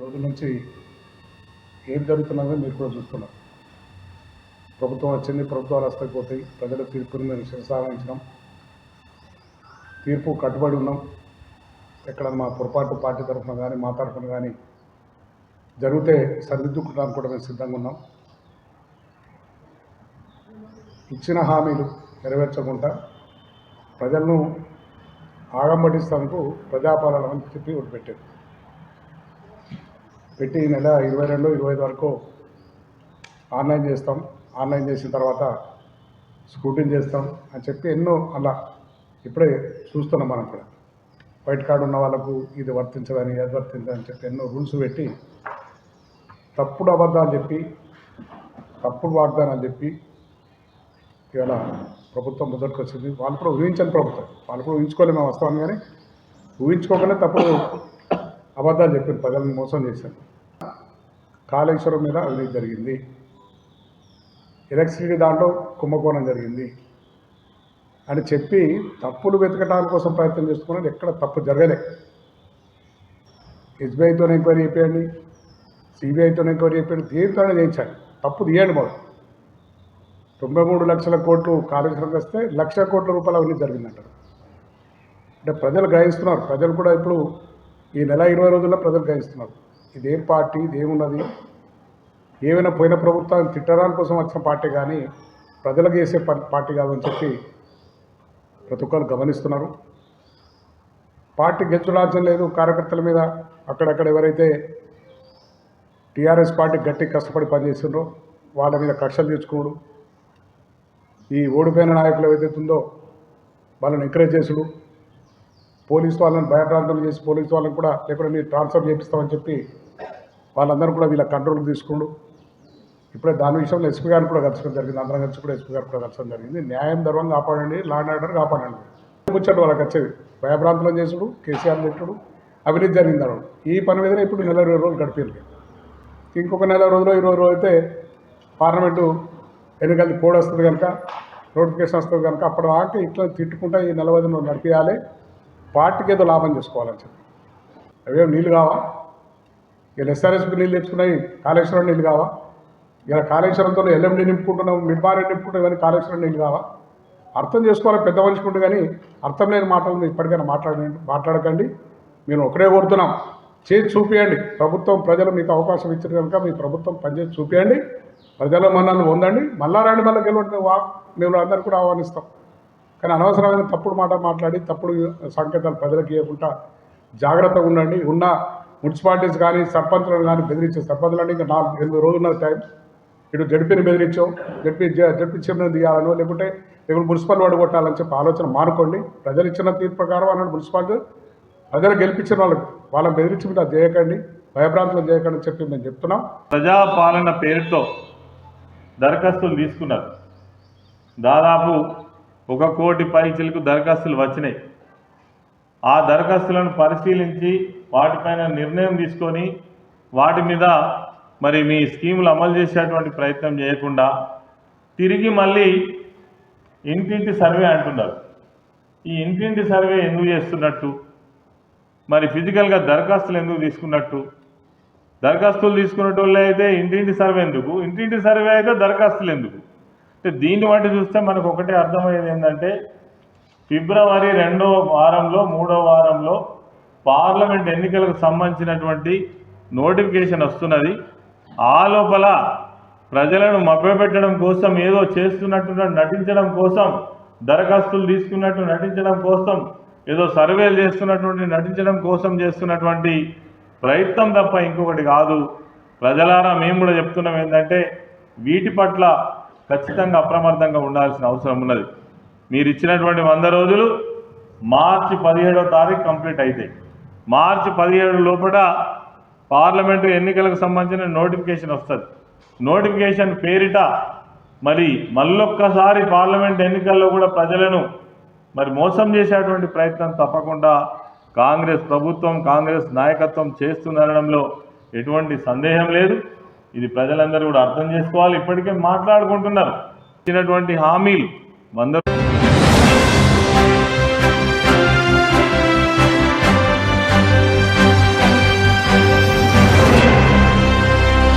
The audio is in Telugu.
రోజు నుంచి ఏం జరుగుతున్నదో మీరు కూడా చూస్తున్నారు. ప్రభుత్వం వచ్చింది ప్రభుత్వాలు వస్తాయి పోతాయి. ప్రజల తీర్పుని మేము శిరసావహించినాం. తీర్పు కట్టుబడి ఉన్నాం. ఎక్కడ మా పొరపాటు పార్టీ తరఫున కానీ మా తరఫున కానీ జరిగితే సరిదిద్దుకోవడానికి కూడా మేము సిద్ధంగా ఉన్నాం. ఇచ్చిన హామీలు నెరవేర్చకుండా ప్రజలను ఆగంబడిస్తానికి ప్రజాపాలన అని చెప్పి ఒకటి పెట్టారు. పెట్టి ఈ నెల ఇరవై రెండు ఇరవై ఐదు వరకు ఆన్లైన్ చేస్తాం. ఆన్లైన్ చేసిన తర్వాత స్కూటింగ్ చేస్తాం అని చెప్పి ఎన్నో అలా ఇప్పుడే చూస్తున్నాం మనం కూడా. వైట్ కార్డు ఉన్న వాళ్ళకు ఇది వర్తించదని అది వర్తించదని చెప్పి ఎన్నో రూల్స్ పెట్టి తప్పుడు అబద్ధాలు చెప్పి తప్పుడు వాగ్దానాలు చెప్పి ఇవాళ ప్రభుత్వం మొదటికి వచ్చింది వాళ్ళు కూడా ఊహించని ప్రభుత్వం. వాళ్ళు కూడా ఊహించుకోలేము మేము వస్తాం కానీ ఊహించుకోకనే తప్పుడు అబద్ధాలు చెప్పారు. ప్రజలను మోసం చేశారు. కాళేశ్వరం మీద అవినీతి జరిగింది. ఎలక్ట్రిసిటీ దాంట్లో కుంభకోణం జరిగింది అని చెప్పి తప్పులు వెతకడానికి కోసం ప్రయత్నం చేస్తున్నది ఎక్కడ తప్పు జరగలే. ఎస్బీఐతో ఎంక్వైరీ చేయండి సిబిఐతో ఎంక్వైరీ చెప్పాడు దేనితోనే చేయించాడు తప్పు తీయండి మొదలు. తొంభై మూడు లక్షల కోట్లు కార్యక్రమం వస్తే లక్ష కోట్ల రూపాయలు అవినీతి జరిగిందంటారు. అంటే ప్రజలు గ్రహిస్తున్నారు. ప్రజలు కూడా ఇప్పుడు ఈ నెల ఇరవై రోజుల్లో ప్రజలు గ్రహిస్తున్నారు. ఇదేం పార్టీ ఇదేమున్నది ఏమైనా పోయిన ప్రభుత్వాన్ని తిట్టడానికి కోసం వచ్చిన పార్టీ కానీ ప్రజలకు చేసే పార్టీ కాదని చెప్పి ప్రతి ఒక్కరు గమనిస్తున్నారు. పార్టీ గెలుచులాల్సిన లేదు. కార్యకర్తల మీద అక్కడక్కడ ఎవరైతే టీఆర్ఎస్ పార్టీ గట్టి కష్టపడి పనిచేస్తుండ్రో వాళ్ళ మీద కక్షలు తీర్చుకోడు. ఈ ఓడిపోయిన నాయకులు ఏదైతే ఉందో వాళ్ళని ఎంకరేజ్ చేసుడు. పోలీసు వాళ్ళని భయప్రాంతం చేసి పోలీసు వాళ్ళని కూడా లేకుండా మీరు ట్రాన్స్ఫర్ చేపిస్తామని చెప్పి వాళ్ళందరూ కూడా వీళ్ళ కంట్రోల్కి తీసుకుండు. ఇప్పుడే దాని విషయంలో ఎస్పీ గారిని కూడా కలచడం జరిగింది. అందరం కలిసి కూడా ఎస్పీ గారు కూడా కలసడం జరిగింది. న్యాయం ధర్మం కాపాడండి లాండ్ ఆర్డర్ కాపాడండి. ముచ్చట వాళ్ళకి వచ్చేది భయభ్రాంతులను చేసుడు కేసీఆర్ తిట్టుడు అవినీతి జరిగింది అనడు ఈ పని మీదనే ఇప్పుడు నెల ఇరవై రోజులు గడిపారు ఇంకొక నెల రోజులు ఇరవై రోజులు అయితే పార్లమెంటు ఎన్నికలు కోడ్ వస్తుంది కనుక నోటిఫికేషన్ వస్తుంది కనుక అప్పటి దాకా ఇట్లా తిట్టుకుంటా ఈ నెల రోజులు నడిపించాలి పార్టీకి ఏదో లాభం చేసుకోవాలని చెప్పి. అవేం నీళ్ళు కావా? ఇలా ఎస్ఆర్ఎస్పి నీళ్ళు తెచ్చుకున్నాయి కాళేశ్వరం నీళ్ళు కావా? ఇలా కాళేశ్వరంతో ఎల్ఎండి నింపుకుంటున్నాం మిడ్మారెడ్ నింపుకుంటాం కానీ కాళేశ్వరం నీళ్ళు కావా? అర్థం చేసుకోవాలి పెద్ద మనుషుకుంటే కానీ అర్థం లేని మాటలు ఇప్పటికైనా మాట్లాడండి మాట్లాడకండి. మేము ఒకటే కోరుతున్నాం. చేసి చూపియండి. ప్రభుత్వం ప్రజలు మీకు అవకాశం ఇచ్చారు కనుక మీ ప్రభుత్వం పనిచేసి చూపియండి. ప్రజల మన్నలు పొందండి మళ్ళా రండి మళ్ళీ గెలవండి వా మేము అందరికీ కూడా ఆహ్వానిస్తాం. కానీ అనవసరమైన తప్పుడు మాట మాట్లాడి తప్పుడు సంకేతాలు ప్రజలకు ఇవ్వకుండా జాగ్రత్తగా ఉండండి. ఉన్న మున్సిపాలిటీస్ కానీ సర్పంచులను కానీ బెదిరించే సర్పంచులు ఇంకా నాలుగు ఎనిమిది రోజులు టైం ఇటు జడిపిని బెదిరించాం జడ్పీ జడ్పీ చెప్పిన దిగాలనో లేకుంటే ఇప్పుడు మున్సిపల్ వాడు కొట్టాలని చెప్పి ఆలోచన మానుకోండి. ప్రజలు ఇచ్చిన తీర్పు ప్రకారం అన్నాడు మున్సిపాలిటీ. ప్రజలు గెలిపించిన వాళ్ళకి వాళ్ళని బెదిరించి మీద చేయకండి భయభ్రాంతులు చేయకండి చెప్పి మేము చెప్తున్నాం. ప్రజాపాలన పేరుతో దరఖాస్తులు తీసుకున్నారు. దాదాపు ఒక కోటి పరీక్షలకు దరఖాస్తులు వచ్చినాయి. ఆ దరఖాస్తులను పరిశీలించి వాటిపైన నిర్ణయం తీసుకొని వాటి మీద మరి మీ స్కీములు అమలు చేసేటువంటి ప్రయత్నం చేయకుండా తిరిగి మళ్ళీ ఇంటింటి సర్వే అంటున్నారు. ఈ ఇంటింటి సర్వే ఎందుకు చేస్తున్నట్టు? మరి ఫిజికల్గా దరఖాస్తులు ఎందుకు తీసుకున్నట్టు? దరఖాస్తులు తీసుకునేటోళ్ళే అయితే ఇంటింటి సర్వే ఎందుకు? ఇంటింటి సర్వే అయితే దరఖాస్తులు ఎందుకు? అంటే దీన్ని బట్టి చూస్తే మనకు ఒకటే అర్థమయ్యేది ఏంటంటే ఫిబ్రవరి రెండో వారంలో మూడో వారంలో పార్లమెంట్ ఎన్నికలకు సంబంధించినటువంటి నోటిఫికేషన్ వస్తున్నది. ఆ లోపల ప్రజలను మభ్యపెట్టడం కోసం ఏదో చేస్తున్నట్టు నటించడం కోసం దరఖాస్తులు తీసుకున్నట్టు నటించడం కోసం ఏదో సర్వేలు చేస్తున్నటువంటి నటించడం కోసం చేస్తున్నటువంటి ప్రయత్నం తప్ప ఇంకొకటి కాదు. ప్రజలారా మేము కూడా చెప్తున్నాం ఏంటంటే వీటి పట్ల ఖచ్చితంగా అప్రమత్తంగా ఉండాల్సిన అవసరం ఉన్నది. మీరు ఇచ్చినటువంటి వంద రోజులు మార్చి పదిహేడో తారీఖు కంప్లీట్ అవుతాయి మార్చి పదిహేడు లోపల పార్లమెంటు ఎన్నికలకు సంబంధించిన నోటిఫికేషన్ వస్తుంది. నోటిఫికేషన్ పేరిట మరి మళ్ళొక్కసారి పార్లమెంట్ ఎన్నికల్లో కూడా ప్రజలను మరి మోసం చేసేటువంటి ప్రయత్నం తప్పకుండా కాంగ్రెస్ ప్రభుత్వం కాంగ్రెస్ నాయకత్వం చేస్తుందనడంలో ఎటువంటి సందేహం లేదు. ఇది ప్రజలందరూ కూడా అర్థం చేసుకోవాలి. ఇప్పటికే మాట్లాడుకుంటున్నారు. ఇచ్చినటువంటి హామీలు వంద